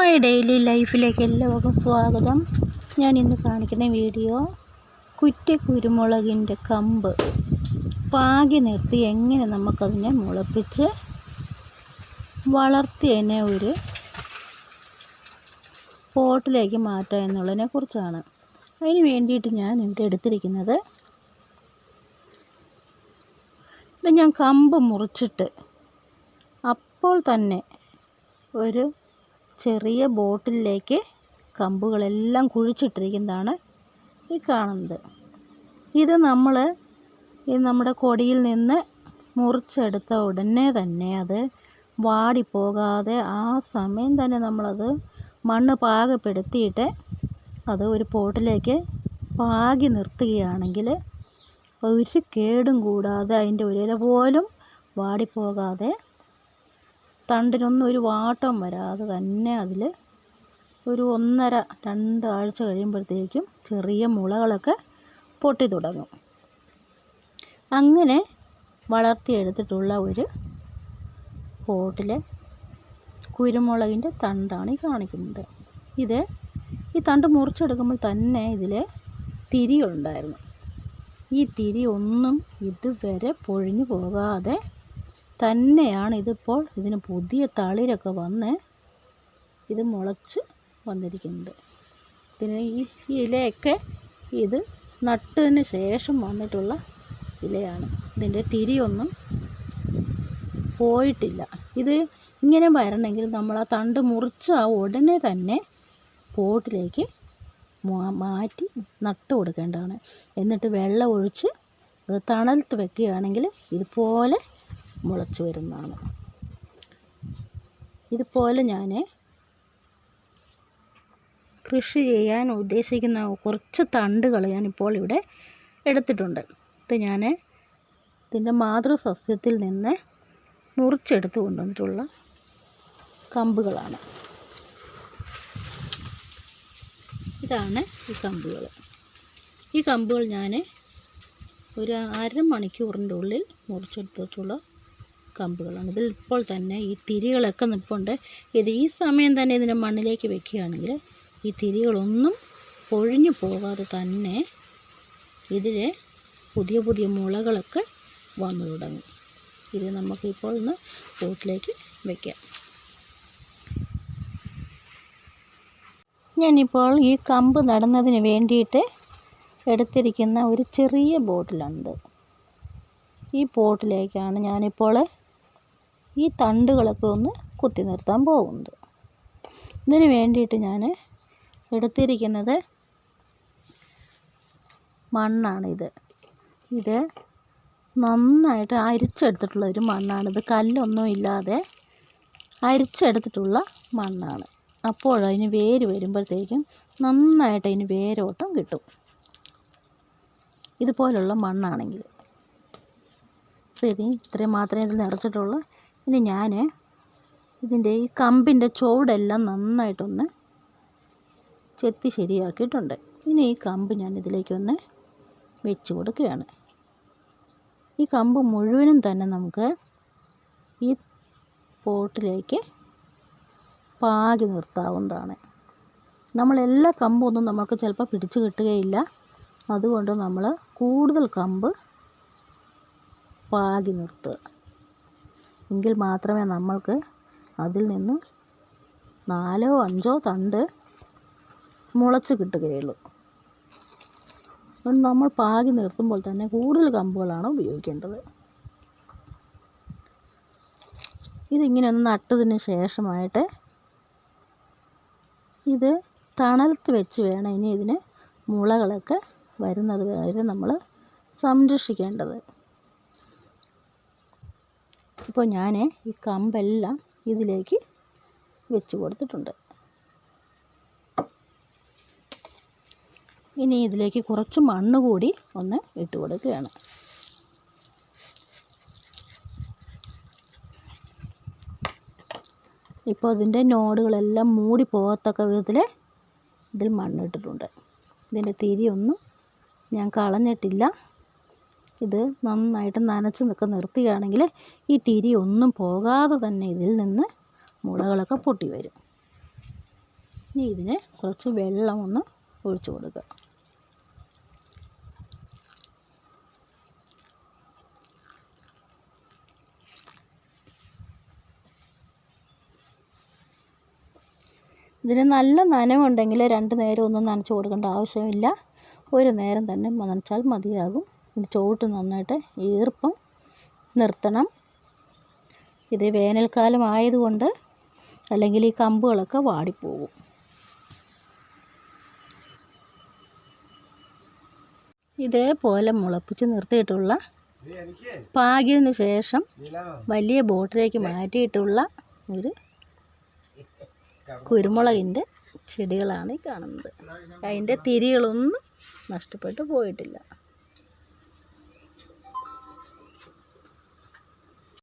My daily ലൈഫിലേക്ക് എല്ലാവർക്കും സ്വാഗതം. ഞാൻ ഇന്ന് കാണിക്കുന്ന വീഡിയോ കുറ്റ കുരുമുളകിന്റെ കമ്പ്. പാകി നിർത്തി എങ്ങനെ നമുക്കതിനെ മുളപ്പിച്ച് വളർത്തി അതിനെ ഒരു പോട്ടിലേക്ക് മാറ്റാം എന്നുള്ളതിനെ കുറിച്ചാണ്. അതിന് വേണ്ടിയിട്ട് ഞാൻ ഇവിടെ എടുത്തിരിക്കുന്നത് ഇത് ഞാൻ കമ്പ് മുറിച്ചിട്ട് അപ്പോൾ തന്നെ ഒരു ചെറിയ ബോട്ടിലേക്ക് കമ്പുകളെല്ലാം കുഴിച്ചിട്ടിരിക്കുന്നതാണ് ഈ കാണുന്നത്. ഇത് നമ്മൾ ഈ നമ്മുടെ കൊടിയിൽ നിന്ന് മുറിച്ചെടുത്ത ഉടനെ തന്നെ അത് വാടിപ്പോകാതെ ആ സമയം തന്നെ നമ്മളത് മണ്ണ് പാകപ്പെടുത്തിയിട്ട് അത് ഒരു പോട്ടിലേക്ക് പാകി നിർത്തുകയാണെങ്കിൽ ഒരു കേടും കൂടാതെ അതിന്റെ ഒരു ഇല പോലും വാടിപ്പോകാതെ തണ്ടിനൊന്നും ഒരു വാട്ടം വരാതെ തന്നെ അതിൽ ഒരു ഒന്നര രണ്ടാഴ്ച കഴിയുമ്പോഴത്തേക്കും ചെറിയ മുളകളൊക്കെ പൊട്ടി തുടങ്ങും. അങ്ങനെ വളർത്തിയെടുത്തിട്ടുള്ള ഒരു പോട്ടിലെ കുരുമുളകിന്റെ തണ്ടാണ് ഈ കാണിക്കുന്നത്. ഇത് ഈ തണ്ട് മുറിച്ചെടുക്കുമ്പോൾ തന്നെ ഇതിൽ തിരിയുണ്ടായിരുന്നു. ഈ തിരി ഒന്നും ഇതുവരെ പൊഴിഞ്ഞു പോകാതെ തന്നെയാണ് ഇതിപ്പോൾ ഇതിന് പുതിയ തളിരൊക്കെ വന്ന് ഇത് മുളച്ച് വന്നിരിക്കുന്നത്. ഇതിന് ഈ ഇലയൊക്കെ ഇത് നട്ടതിന് ശേഷം വന്നിട്ടുള്ള ഇലയാണ്. ഇതിന്റെ തിരിയൊന്നും പോയിട്ടില്ല. ഇത് ഇങ്ങനെ വരണമെങ്കിൽ നമ്മൾ ആ തണ്ട് മുറിച്ച് ആ ഉടനെ തന്നെ പോട്ടിലേക്ക് മാറ്റി നട്ട് കൊടുക്കേണ്ടതാണ്. എന്നിട്ട് വെള്ളം ഒഴിച്ച് അത് തണലത്ത് വെക്കുകയാണെങ്കിൽ ഇതുപോലെ മുളച്ച് വരുന്നതാണ്. ഇതുപോലെ ഞാൻ കൃഷി ചെയ്യാൻ ഉദ്ദേശിക്കുന്ന കുറച്ച് തണ്ടുകൾ ഞാനിപ്പോൾ ഇവിടെ എടുത്തിട്ടുണ്ട്. ഇത് ഞാൻ ഇതിന്റെ മാതൃസസ്യത്തിൽ നിന്ന് മുറിച്ചെടുത്ത് കൊണ്ടുവന്നിട്ടുള്ള കമ്പുകളാണ്. ഇതാണ് ഈ കമ്പുകൾ ഈ കമ്പുകൾ ഞാൻ ഒരു അരമണിക്കൂറിന്റെ ഉള്ളിൽ മുറിച്ചെടുത്തിട്ടുള്ള കമ്പുകളാണ്. ഇതിൽ ഇപ്പോൾ തന്നെ ഈ തിരികളൊക്കെ നിൽപ്പുണ്ട് ഇത് ഈ സമയം തന്നെ ഇതിനെ മണ്ണിലേക്ക് വെക്കുകയാണെങ്കിൽ ഈ തിരികളൊന്നും പൊഴിഞ്ഞു പോകാതെ തന്നെ ഇതിൽ പുതിയ പുതിയ മുളകളൊക്കെ വന്നു തുടങ്ങും. ഇത് നമുക്കിപ്പോൾ ഒന്ന് പോട്ടിലേക്ക് വയ്ക്കാം ഞാനിപ്പോൾ ഈ കമ്പ് നടുന്നതിന് വേണ്ടിയിട്ട് എടുത്തിരിക്കുന്ന ഒരു ചെറിയ ബോട്ടിലുണ്ട്. ഈ പോട്ടിലേക്കാണ് ഞാനിപ്പോൾ ഈ തണ്ടുകളൊക്കെ ഒന്ന് കുത്തി നിർത്താൻ പോകുന്നത്. ഇതിന് വേണ്ടിയിട്ട് ഞാൻ എടുത്തിരിക്കുന്നത് മണ്ണാണിത് ഇത്. നന്നായിട്ട് അരിച്ചെടുത്തിട്ടുള്ള ഒരു മണ്ണാണിത് കല്ലൊന്നും ഇല്ലാതെ അരിച്ചെടുത്തിട്ടുള്ള മണ്ണാണ്. അപ്പോൾ അതിന് വേര് വരുമ്പോഴത്തേക്കും നന്നായിട്ട് അതിന് വേരോട്ടം കിട്ടും. ഇതുപോലുള്ള മണ്ണാണെങ്കിൽ. അപ്പോൾ ഇത് ഇത്രയും മാത്രമേ ഇതിൽ നിറച്ചിട്ടുള്ളൂ. ഇനി ഞാൻ ഇതിന്റെ ഈ കമ്പിന്റെ ചുവടെല്ലാം നന്നായിട്ടൊന്ന് ചെത്തി ശരിയാക്കിയിട്ടുണ്ട്. ഇനി ഈ കമ്പ് ഞാൻ ഇതിലേക്കൊന്ന് വെച്ച് കൊടുക്കുകയാണ്. ഈ കമ്പ് മുഴുവനും തന്നെ നമുക്ക് ഈ പോട്ടിലേക്ക് പാകി നിർത്താവുന്നതാണ്. നമ്മളെല്ലാ കമ്പൊന്നും നമുക്ക് ചിലപ്പോൾ പിടിച്ച് കിട്ടുകയില്ല. അതുകൊണ്ട് നമ്മൾ കൂടുതൽ കമ്പ് പാകി നിർത്തുക. എങ്കിൽ മാത്രമേ നമ്മൾക്ക് അതിൽ നിന്ന് നാലോ അഞ്ചോ തണ്ട് മുളച്ച് കിട്ടുകയുള്ളൂ. അതുകൊണ്ട് നമ്മൾ പാകി നിർത്തുമ്പോൾ തന്നെ കൂടുതൽ കമ്പുകളാണ് ഉപയോഗിക്കേണ്ടത്. ഇതിങ്ങനെ ഒന്ന് നട്ടതിന് ശേഷമായിട്ട് ഇത് തണലത്ത് വെച്ച് വേണം ഇനി ഇതിന് മുളകളൊക്കെ വരുന്നത് വരെ നമ്മൾ സംരക്ഷിക്കേണ്ടത്. ഇപ്പോൾ ഞാൻ ഈ കമ്പെല്ലാം ഇതിലേക്ക് വെച്ച് കൊടുത്തിട്ടുണ്ട്. ഇനി ഇതിലേക്ക് കുറച്ച് മണ്ണ് കൂടി ഒന്ന് ഇട്ട് കൊടുക്കുകയാണ്. ഇപ്പോൾ അതിന്റെ നോടുകളെല്ലാം മൂടി പോകത്തക്ക വിധത്തിൽ ഇതിൽ മണ്ണിട്ടിട്ടുണ്ട് ഇതിന്റെ തിരിയൊന്നും ഞാൻ കളഞ്ഞിട്ടില്ല. ഇത് നന്നായിട്ട് നനച്ച് നിൽക്കുക നിർത്തുകയാണെങ്കിൽ ഈ തിരി ഒന്നും പോകാതെ തന്നെ ഇതിൽ നിന്ന് മുളകളൊക്കെ പൊട്ടി വരും. ഇനി ഇതിന് കുറച്ച് വെള്ളം ഒന്ന് ഒഴിച്ചു കൊടുക്കുക. ഇതിന് നല്ല നനവുണ്ടെങ്കിൽ രണ്ട് നേരം ഒന്നും നനച്ച് കൊടുക്കേണ്ട ആവശ്യമില്ല. ഒരു നേരം തന്നെ നനച്ചാൽ മതിയാകും. ചോട്ട് നന്നായിട്ട് ഈർപ്പം നിർത്തണം. ഇത് വേനൽക്കാലം ആയതുകൊണ്ട് അല്ലെങ്കിൽ ഈ കമ്പുകളൊക്കെ വാടിപ്പോകും. ഇതേപോലെ മുളപ്പിച്ച് നിർത്തിയിട്ടുള്ള പാകിയതിന് ശേഷം വലിയ ബോട്ടിലേക്ക് മാറ്റിയിട്ടുള്ള ഒരു കുരുമുളകിന്റെ ചെടികളാണ് ഈ കാണുന്നത്. അതിന്റെ തിരികളൊന്നും നഷ്ടപ്പെട്ടു പോയിട്ടില്ല.